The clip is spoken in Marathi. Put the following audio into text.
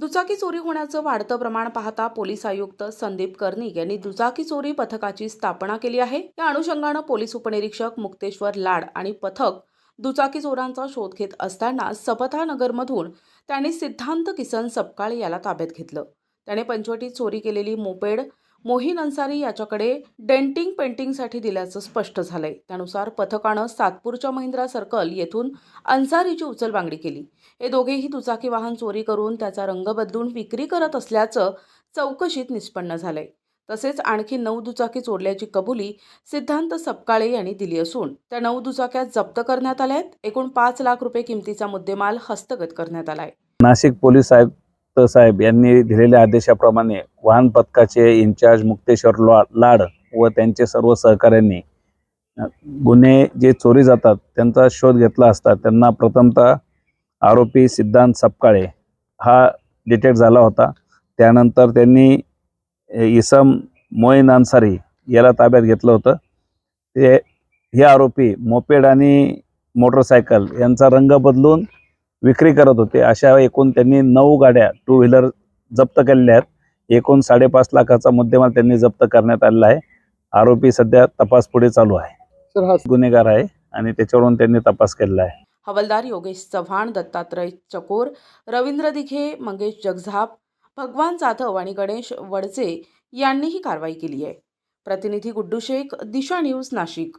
दुचाकी चोरी होण्याचं वाढतं प्रमाण पाहता पोलीस आयुक्त संदीप कर्णिक यांनी दुचाकी चोरी पथकाची स्थापना केली आहे. या अनुषंगानं पोलीस उपनिरीक्षक मुक्तेश्वर लाड आणि पथक दुचाकी चोरांचा शोध घेत असताना सपथा नगरमधून त्यांनी सिद्धांत किसन सपकाळ याला ताब्यात घेतलं. त्याने पंचवटीत चोरी केलेली मोपेड मोहीन अन्सारी याच्याकडे डेंटिंग पेंटिंगसाठी दिल्याचं स्पष्ट झालंय. त्यानुसार पथकानं सातपूरच्या महिंद्रा सर्कल येथून अन्सारीची उचलबांगडी केली. हे दोघेही दुचाकी वाहन चोरी करून त्याचा रंग बदलून विक्री करत असल्याचं चौकशीत निष्पन्न झालंय. तसेच आणखी नऊ दुचाकी चोरल्याची कबुली सिद्धांत सपकाळे यांनी दिली असून त्या नऊ दुचाक्या जप्त करण्यात आल्या आहेत एकूण पाच लाख रुपये किमतीचा मुद्देमाल हस्तगत करण्यात आलाय. नाशिक पोलीस आयुक्त साहेब यांनी दिलेल्या आदेशाप्रमाणे वाहन पथकाचे इन्चार्ज मुक्तेश्वर ला- लाड व त्यांचे सर्व सहकाऱ्यांनी गुन्हे जे चोरी जातात त्यांचा शोध घेतला असता त्यांना प्रथमतः आरोपी सिद्धांत सपकाळे हा डिटेक्ट झाला होता. त्यानंतर त्यांनी इसम मोईन अन्सारी याला ताब्यात घेतलं होतं. ते हे आरोपी मोपेड आणि मोटरसायकल यांचा रंग बदलून विक्री करत होते. अशा एकूण त्यांनी नऊ गाड्या टू व्हीलर जप्त केलेल्या आहेत. एकूण साडेपाच लाखाचा मुद्देमाल त्यांनी जप्त करण्यात आलेला आहे. आरोपी सध्या तपास पुढे चालू आहे. सर हा गुन्हेगार आहे आणि त्याच्यावरून त्यांनी तपास केलेला आहे. हवालदार योगेश चव्हाण दत्तात्रय चकोर रवींद्र दिघे मंगेश जगझाप भगवान जाधव आणि गणेश वडचे यांनी ही कारवाई केली आहे. प्रतिनिधी गुड्डू शेख दिशा न्यूज नाशिक.